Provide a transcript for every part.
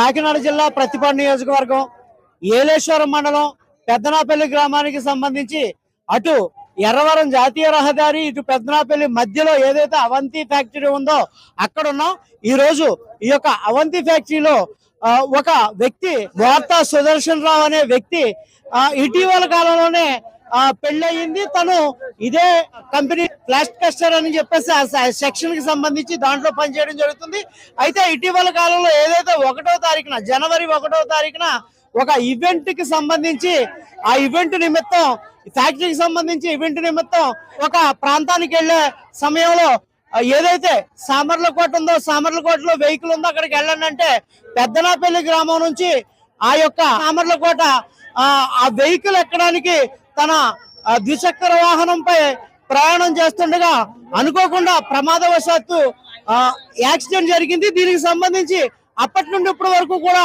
కాకినాడ జిల్లా ప్రతిపాడు నియోజకవర్గం ఏలేశ్వరం మండలం పెద్దనాపల్లి గ్రామానికి సంబంధించి అటు ఎర్రవరం జాతీయ రహదారి ఇటు పెద్దనాపల్లి మధ్యలో ఏదైతే అవంతి ఫ్యాక్టరీ ఉందో అక్కడ ఉన్నాం. ఈ రోజు ఈ యొక్క అవంతి ఫ్యాక్టరీలో ఒక వ్యక్తి వార్తా సుదర్శన్ రావు అనే వ్యక్తి ఇటీవల కాలంలోనే పెళ్ళయింది. తను ఇదే కంపెనీ ఫ్లాష్ కస్టర్ అని చెప్పేసి ఆ సెక్షన్కి సంబంధించి దాంట్లో పనిచేయడం జరుగుతుంది. అయితే ఇటీవల కాలంలో ఏదైతే ఒకటో తారీఖున జనవరి ఒకటో తారీఖున ఒక ఈవెంట్కి సంబంధించి ఆ ఈవెంట్ నిమిత్తం ఫ్యాక్టరీకి సంబంధించి ఈవెంట్ నిమిత్తం ఒక ప్రాంతానికి వెళ్ళే సమయంలో ఏదైతే ఏదైతే సామర్లకోట ఉందో సామర్లకోటలో వెహికల్ ఉందో అక్కడికి వెళ్ళండి అంటే పెద్దనాపల్లి గ్రామం నుంచి ఆ యొక్క సామర్లకోట కోట ఆ వెహికల్ ఎక్కడానికి తన ద్విచక్ర వాహనంపై ప్రయాణం చేస్తుండగా అనుకోకుండా ప్రమాదవశాత్తు యాక్సిడెంట్ జరిగింది. దీనికి సంబంధించి అప్పటి నుండి ఇప్పటి వరకు కూడా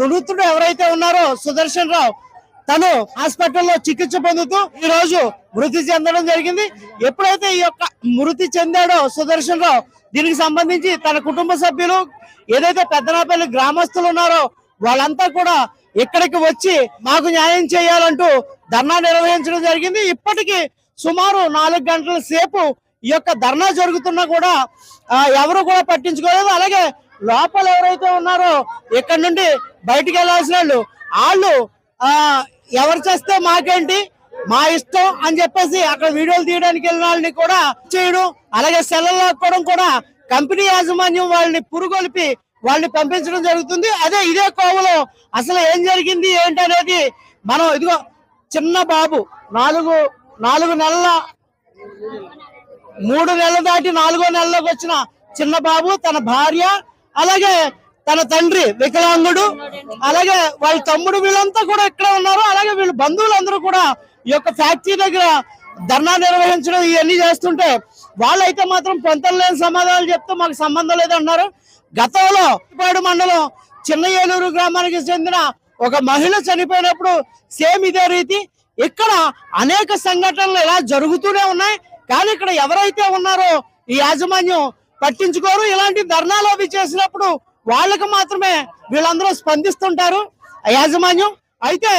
నిరుతుడు ఎవరైతే ఉన్నారో సుదర్శన్ రావు తను హాస్పిటల్లో చికిత్స పొందుతూ ఈ రోజు మృతి చెందడం జరిగింది. ఎప్పుడైతే ఈ యొక్క మృతి చెందాడో సుదర్శన్ రావు దీనికి సంబంధించి తన కుటుంబ సభ్యులు ఏదైతే పెద్దనాపల్లి గ్రామస్తులు ఉన్నారో వాళ్ళంతా కూడా ఇక్కడికి వచ్చి మాకు న్యాయం చేయాలంటూ ధర్నా నిర్వహించడం జరిగింది. ఇప్పటికీ సుమారు నాలుగు గంటల సేపు ఈ యొక్క ధర్నా జరుగుతున్నా కూడా ఎవరు కూడా పట్టించుకోలేదు. అలాగే లోపల ఎవరైతే ఉన్నారో ఇక్కడ నుండి బయటికి వెళ్ళాల్సిన వాళ్ళు వాళ్ళు ఎవరు చేస్తే మాకేంటి మా ఇష్టం అని చెప్పేసి అక్కడ వీడియోలు తీయడానికి వెళ్ళిన వాళ్ళని కూడా చేయడం అలాగే సెలవు కూడా కంపెనీ యాజమాన్యం వాళ్ళని పురుగొలిపి వాళ్ళని పంపించడం జరుగుతుంది. అదే ఇదే కోవలో అసలు ఏం జరిగింది ఏంటనేది మనం ఇదిగో చిన్న బాబు నాలుగు నాలుగు నెలల మూడు నెలలు దాటి నాలుగో నెలలోకి వచ్చిన చిన్న బాబు తన భార్య అలాగే తన తండ్రి వికలాంగుడు అలాగే వాళ్ళ తమ్ముడు వీళ్ళంతా కూడా ఇక్కడ ఉన్నారు. అలాగే వీళ్ళ బంధువులందరూ కూడా ఈ యొక్క ఫ్యాక్టరీ దగ్గర ధర్నా నిర్వహించడం ఇవన్నీ చేస్తుంటే వాళ్ళైతే మాత్రం పొంతం లేని సమాధానాలు చెప్తూ మాకు సంబంధం లేదంటున్నారు గతంలో పాడు మండలం చిన్న ఏలూరు గ్రామానికి చెందిన ఒక మహిళ చనిపోయినప్పుడు సేమ్ ఇదే రీతి ఇక్కడ అనేక సంఘటనలు ఇలా జరుగుతూనే ఉన్నాయి. కానీ ఇక్కడ ఎవరైతే ఉన్నారో ఈ యాజమాన్యం పట్టించుకోరు. ఇలాంటి ధర్నాలు అవి చేసినప్పుడు వాళ్ళకి మాత్రమే వీళ్ళందరూ స్పందిస్తుంటారు. ఆ యాజమాన్యం అయితే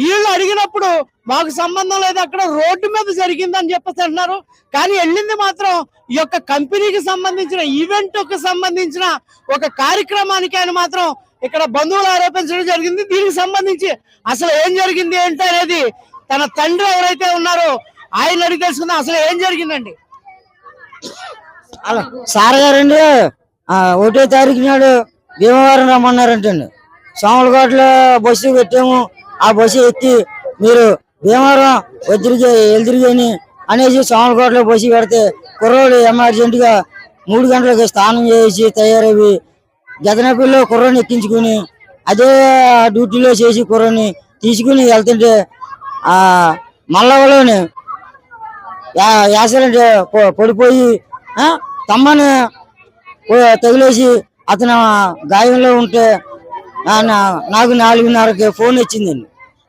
వీళ్ళు అడిగినప్పుడు మాకు సంబంధం లేదు అక్కడ రోడ్డు మీద జరిగిందని చెప్పేసి అంటున్నారు. కానీ వెళ్ళింది మాత్రం ఈ యొక్క కంపెనీకి సంబంధించిన ఈవెంట్కు సంబంధించిన ఒక కార్యక్రమానికి ఆయన మాత్రం ఇక్కడ బంధువులు ఆరోపించడం జరిగింది. దీనికి సంబంధించి అసలు ఏం జరిగింది ఏంటి అనేది తన తండ్రి ఎవరైతే ఉన్నారో ఆయన అడిగి తెలుసుకుందాం. అసలు ఏం జరిగిందండి? సార్ గారండి ఒకటో తారీఖు నాడు భీమవరం రమ్మన్నారంటండి. సోమలకోటలో బస్సు పెట్టాము. ఆ బస్సు ఎత్తి మీరు భీమవరం వదిలిగే ఎదురుగని అనేసి సోమలకోటలో బస్సు పెడితే కుర్రోడు ఎమర్జెంట్గా మూడు గంటలకు స్నానం చేసి తయారవి గదనపల్లిలో కుర్రని ఎక్కించుకుని అదే డ్యూటీలో చేసి కుర్రని తీసుకుని వెళ్తుంటే ఆ మల్లవలోని యా- పడిపోయి తమ్మని తగిలేసి అతను గాయంలో ఉంటే నాకు నాలుగున్నరకి ఫోన్ వచ్చిందండి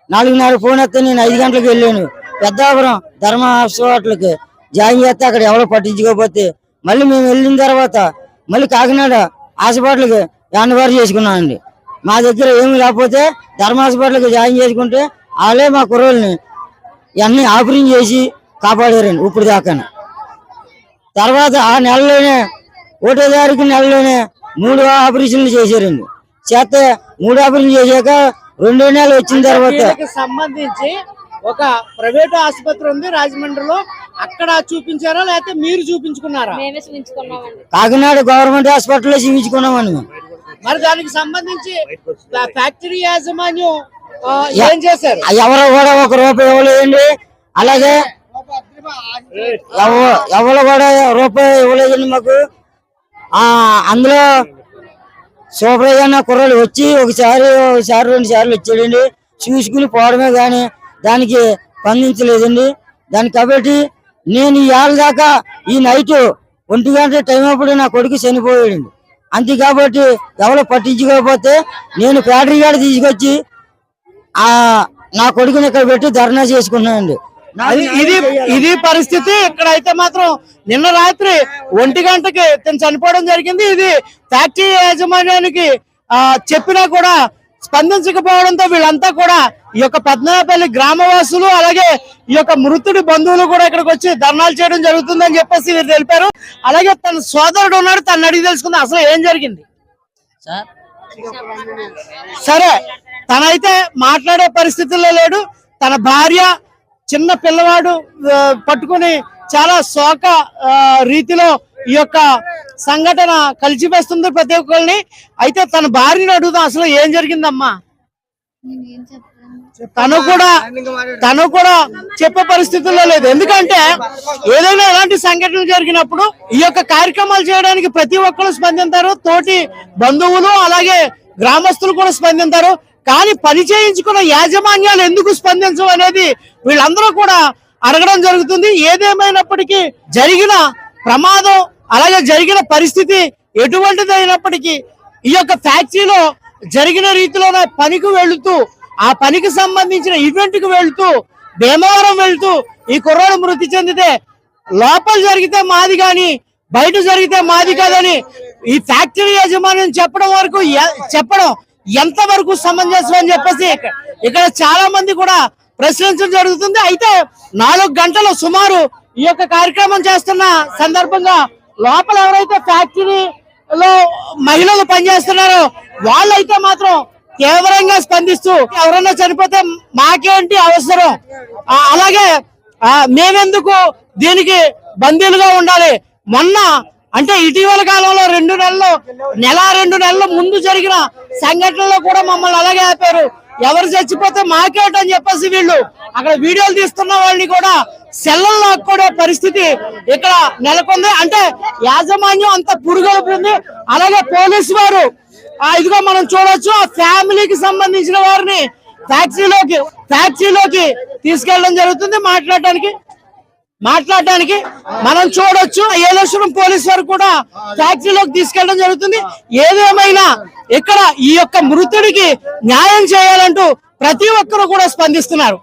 నాలుగున్నర ఫోన్ వస్తే నేను ఐదు గంటలకు వెళ్ళాను. పెద్దాపురం ధర్మ హాస్పిటల్కి జాయిన్ చేస్తే అక్కడ ఎవరో పట్టించుకోకపోతే మళ్ళీ మేము వెళ్ళిన తర్వాత మళ్ళీ కాకినాడ హాస్పిటల్కి హ్యాండ్ చేసుకున్నానండి. మా దగ్గర ఏమి లేకపోతే ధర్మ హాస్పిటల్కి జాయిన్ చేసుకుంటే వాళ్ళే మా కుర్రోళ్ళని ఇవన్నీ ఆపరేషన్ చేసి కాపాడారండి ఇప్పుడు దాకా. తర్వాత ఆ నెలలోనే ఒకటో తారీఖు నెలలోనే మూడు ఆపరేషన్లు చేశారండి. చేస్తే మూడు ఆపరేషన్ చేశాక రెండో నెల వచ్చిన తర్వాత. సంబంధించి ఒక ప్రైవేట్ ఆసుపత్రి ఉంది రాజమండ్రిలో. అక్కడ చూపించారా లేకపోతే మీరు చూపించుకున్నారా? మేమే చూపించుకున్నామండి. కాకినాడ గవర్నమెంట్ హాస్పిటల్లో చూపించుకున్నామండి. మేము మరి దానికి సంబంధించి ఫ్యాక్టరీ యాజమాన్యం ఏం చేశారు? ఎవరు కూడా ఒక రూపాయి ఇవ్వలేదండి. అలాగే ఎవ- ఎవరు కూడా రూపాయి ఇవ్వలేదండి మాకు. ఆ అందులో సూపర్ అన్న కుర్రలు వచ్చి ఒకసారి ఒకసారి రెండు సార్లు వచ్చాడండి. చూసుకుని పోవడమే కానీ దానికి స్పందించలేదండి. దాన్ని కాబట్టి నేను ఈ ఏళ్ళ దాకా ఈ నైట్ ఒంటి గంట టైం అప్పుడు నా కొడుకు చనిపోయాడండి. అంతే కాబట్టి ఎవరు పట్టించుకోకపోతే నేను ఫ్యాక్టరీ కాడ తీసుకొచ్చి ఆ నా కొడుకుని ఇక్కడ పెట్టి ధర్నా చేసుకున్నానండి ఇది ఇది పరిస్థితి. ఇక్కడ అయితే మాత్రం నిన్న రాత్రి ఒంటి గంటకి తను చనిపోవడం జరిగింది. ఇది ఫ్యాక్టరీ యాజమాన్యానికి ఆ, చెప్పినా కూడా స్పందించకపోవడంతో వీళ్ళంతా కూడా ఈ యొక్క పద్మనాపల్లి గ్రామవాసులు అలాగే ఈ యొక్క మృతుడి బంధువులు కూడా ఇక్కడికి వచ్చి ధర్నాలు చేయడం జరుగుతుందని చెప్పేసి వీరు తెలిపారు. అలాగే తన సోదరుడు ఉన్నాడు. తను అడిగి తెలుసుకుంది. అసలు ఏం జరిగింది? సార్? సరే తనైతే మాట్లాడే పరిస్థితుల్లో లేడు. తన భార్య చిన్న పిల్లవాడు పట్టుకొని చాలా శోక రీతిలో ఈ యొక్క సంఘటన కలిసివేస్తుంది ప్రతి ఒక్కరిని. అయితే తన భార్యను అడుగుతాం అసలు ఏం జరిగిందమ్మా? తను కూడా తను కూడా చెప్పే పరిస్థితుల్లో లేదు. ఎందుకంటే ఏదైనా ఎలాంటి సంఘటనలు జరిగినప్పుడు ఈ యొక్క కార్యక్రమాలు చేయడానికి ప్రతి ఒక్కరు స్పందించారు తోటి బంధువులు అలాగే గ్రామస్తులు కూడా స్పందించారు కానీ పని చేయించుకున్న యాజమాన్యాలు ఎందుకు స్పందించవు అనేది వీళ్ళందరూ కూడా అడగడం జరుగుతుంది. ఏదేమైనప్పటికీ జరిగిన ప్రమాదం అలాగే జరిగిన పరిస్థితి ఎటువంటిది అయినప్పటికీ ఈ యొక్క ఫ్యాక్టరీలో జరిగిన రీతిలోనే పనికి వెళుతూ ఆ పనికి సంబంధించిన ఈవెంట్కు భీమవరం వెళుతూ ఈ కుర్రాడు మృతి చెందితే లోపల జరిగితే మాది గాని బయట జరిగితే మాది కాదని ఈ ఫ్యాక్టరీ యాజమాన్యం చెప్పడం వరకు చెప్పడం ఎంత వరకు సమంజసం అని చెప్పేసి ఇక్కడ చాలా మంది కూడా ప్రశ్నించడం జరుగుతుంది. అయితే నాలుగు గంటలు సుమారు ఈ యొక్క కార్యక్రమం చేస్తున్న సందర్భంగా లోపల ఎవరైతే ఫ్యాక్టరీలో మహిళలు పనిచేస్తున్నారో వాళ్ళైతే మాత్రం తీవ్రంగా స్పందిస్తూ ఎవరైనా చనిపోతే మాకేంటి అవసరం? అలాగే మేమెందుకు దీనికి బందీలుగా ఉండాలి? మొన్న అంటే ఇటీవల కాలంలో రెండు నెలలు నెల రెండు నెలల ముందు జరిగిన సంఘటనలో కూడా మమ్మల్ని అలాగే ఆపారు. ఎవరు చచ్చిపోతే మాకేటని చెప్పేసి వీళ్ళు అక్కడ వీడియోలు తీస్తున్న వాళ్ళని కూడా సెల్లం లాక్కునే పరిస్థితి ఇక్కడ నెలకొంది. అంటే యాజమాన్యం అంత పురుగొల్పుంది అలాగే పోలీసు వారు ఆ ఇదిగో మనం చూడొచ్చు ఆ ఫ్యామిలీకి సంబంధించిన వారిని ఫ్యాక్టరీలోకి ఫ్యాక్టరీలోకి తీసుకెళ్ళడం జరుగుతుంది మాట్లాడటానికి. మాట్లాడడానికి మనం చూడొచ్చు. ఏలేశ్వరం పోలీస్ వారు కూడా ఫ్యాక్టరీలోకి తీసుకెళ్ళడం జరుగుతుంది. ఏదేమైనా ఇక్కడ ఈ యొక్క మృతుడికి న్యాయం చేయాలంటూ ప్రతి ఒక్కరు కూడా స్పందిస్తున్నారు.